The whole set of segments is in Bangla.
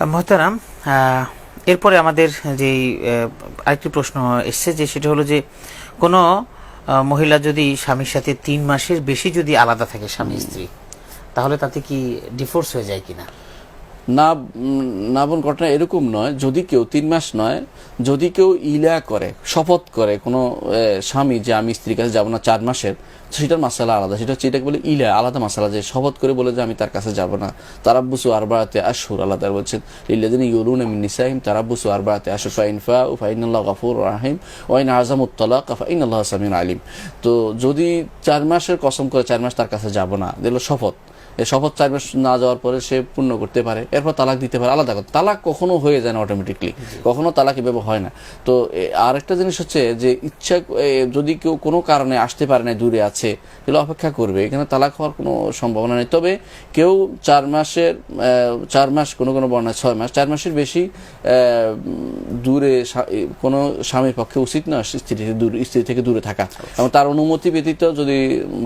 মহতারাম এরপরে আমাদের যে আরেকটি প্রশ্ন এসছে যে সেটা হলো যে কোনো মহিলা যদি স্বামীর সাথে তিন মাসের বেশি যদি আলাদা থাকে স্বামী স্ত্রী তাহলে তাতে কি ডিফোর্স হয়ে যায় কিনা? না উম, না বোন ঘটনা এরকম নয় যদি কেউ তিন মাস নয় যদি কেউ ইলা করে শপথ করে কোনো স্বামী যে আমি স্ত্রীর কাছে যাব না চার মাসের সেটার মাসালা আলাদা সেটা হচ্ছে এটাকে বলে ইলা আলাদা মাসালা যে শপথ করে বলে যে আমি তার কাছে যাব না। তারাব্বুসু আরবাতে আশুর তার বলছেন ইল্লাদিন ইউলুন মিন নিসাইহিম তারাব্বুসু আরবাতে ফাইন ফা ও ফাইনাল্লাহ গাফুর রাহিম ওয়াইন আজামুত তালাক ফাইন আল্লাহ সামিন আলিম। তো যদি চার মাসের কসম করে চার মাস তার কাছে যাব না দিল শপথ। শপথ চার মাস না যাওয়ার পরে সে পূর্ণ করতে পারে, এরপর তালাক দিতে পারে। আলাদা কথা। তালাক কখনো হয়ে যায় না অটোমেটিকলি কখনো তালাক এভাবে হয় না। তো আরেকটা জিনিস হচ্ছে যে ইচ্ছা যদি কেউ কোনো কারণে আসতে পারে না দূরে আছে, তাহলে অপেক্ষা করবে। এখানে তালাক হওয়ার কোনো সম্ভাবনা নেই। তবে কেউ চার মাসের চার মাস, কোনো কোনো বর্ণায় ছয় মাস, চার মাসের বেশি দূরে কোনো স্বামীর পক্ষে উচিত না স্ত্রী থেকে দূরে, স্ত্রী থেকে দূরে থাকা। এবং তার অনুমতি ব্যতীত যদি,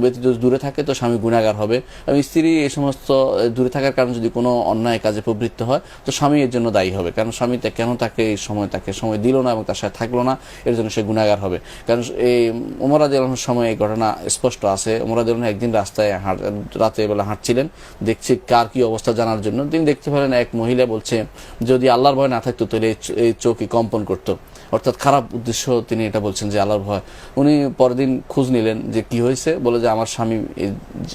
ব্যতীত দূরে থাকে, তো স্বামী গুণাগার হবে। এবং স্ত্রী এই সমস্ত দূরে থাকার কারণে যদি কোনো অন্যায় কাজে প্রবৃত্ত হয়, তো স্বামী এর জন্য দায়ী হবে। কারণ স্বামী কেন তাকে এই সময়, তাকে সময় দিল না এবং তার সাথে থাকল না, এর জন্য সে গুণাগার হবে। কারণ এই ওমরাদ আলমের সময় এই ঘটনা স্পষ্ট আছে। ওমরাদ আলম একদিন রাস্তায় রাতে বেলা হাঁটছিলেন, দেখছি কার কি অবস্থা জানার জন্য। তিনি দেখতে পেলেন এক মহিলা বলছে, যদি আল্লাহর ভয় না থাকতো, তাহলে এই চ- এই চোখই কম্পন করতো। অর্থাৎ খারাপ উদ্দেশ্য তিনি এটা বলছেন যে, আল্লাহর ভয়। উনি পরদিন খোঁজ নিলেন যে কি হয়েছে। বলে যে, আমার স্বামী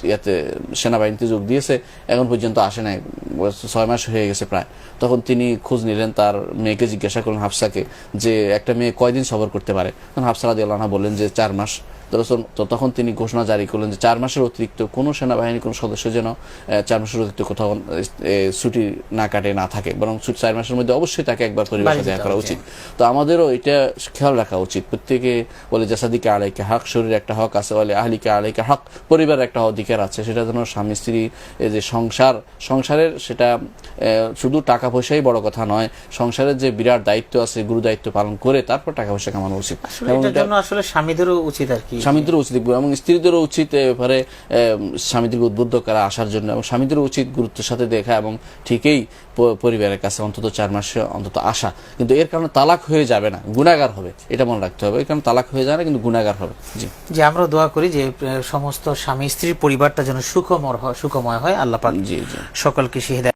ইয়াতে সেনাবাহিনীতে যোগ দিয়েছে, এখন পর্যন্ত আসে নাই ছয় মাস হয়ে গেছে প্রায়। তখন তিনি খোঁজ নিলেন তার মেয়েকে জিজ্ঞাসা করলেন হাফসাকে যে একটা মেয়ে কয়দিন সবর করতে পারে। তখন হাফসা রাজি আল্লাহ বললেন যে চার মাস। তো তখন তিনি ঘোষণা জারি করলেন যে চার মাসের অতিরিক্ত কোনো সেনাবাহিনীর কোনো সদস্য যেন চার মাসের অতিরিক্ত কোথাও ছুটি না কাটে না থাকে। বরং ছুটি চার মাসের মধ্যে অবশ্যই তাকে একবার পরিবারের বাড়ি দেখা করা উচিত। তো আমাদেরও এটা খেয়াল রাখা উচিত। প্রত্যেকে বলে জাসাদিকে আলাইকে হক শরীর একটা হক আছে। বলে আহলিকে আলাইকে হক পরিবারের একটা অধিকার আছে। সেটা যেন স্বামী স্ত্রী যে সংসার সংসারের সেটা আহ, শুধু টাকা পয়সাই বড় কথা নয় সংসারের যে বিরাট দায়িত্ব আছে গুরু দায়িত্ব পালন করে তারপর টাকা পয়সা কামানো উচিত। এবং আসলে স্বামীদেরও উচিত আর কি স্বামীদেরও উচিত এবং স্ত্রীদেরও উচিত এবারে স্বামীদেরকে উদ্বুদ্ধ করা আসার জন্য এবং স্বামীদেরও উচিত গুরুত্বের সাথে দেখা এবং ঠিকই পরিবারের কাছে অন্তত চার মাসে অন্তত আসা। কিন্তু এর কারণে তালাক হয়ে যাবে না গুণাগার হবে এটা মনে রাখতে হবে। এর কারণে তালাক হয়ে যায় না কিন্তু গুণাগার হবে। জি। যে আমরা দোয়া করি যে সমস্ত স্বামী স্ত্রীর পরিবারটা যেন সুখময় হয় সুখময় হয় আল্লাহ পাক জি জি। সকলকে সে